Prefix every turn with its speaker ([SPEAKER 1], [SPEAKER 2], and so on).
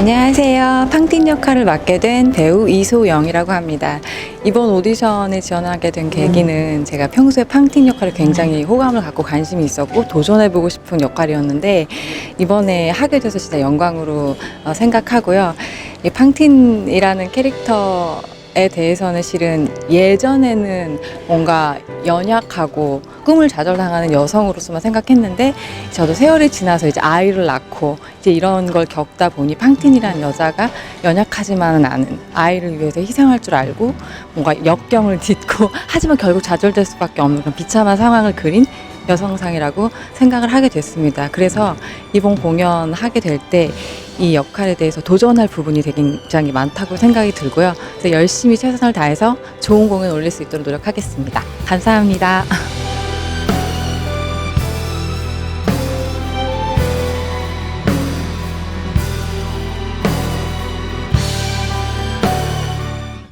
[SPEAKER 1] 안녕하세요. 팡틴 역할을 맡게 된 배우 이소영이라고 합니다. 이번 오디션에 지원하게 된 계기는 제가 평소에 팡틴 역할을 굉장히 호감을 갖고 관심이 있었고 도전해보고 싶은 역할이었는데 이번에 하게 돼서 진짜 영광으로 어, 생각하고요. 이 팡틴이라는 캐릭터 에 대해서는 실은 예전에는 뭔가 연약하고 꿈을 좌절당하는 여성으로서만 생각했는데 저도 세월이 지나서 이제 아이를 낳고 이제 이런 걸 겪다 보니 팡틴이라는 여자가 연약하지만은 않은 아이를 위해서 희생할 줄 알고 뭔가 역경을 딛고 하지만 결국 좌절될 수밖에 없는 그런 비참한 상황을 그린 여성상이라고 생각을 하게 됐습니다. 그래서 이번 공연 하게 될 때 이 역할에 대해서 도전할 부분이 되게 굉장히 많다고 생각이 들고요. 그래서 열심히 최선을 다해서 좋은 공연 올릴 수 있도록 노력하겠습니다. 감사합니다.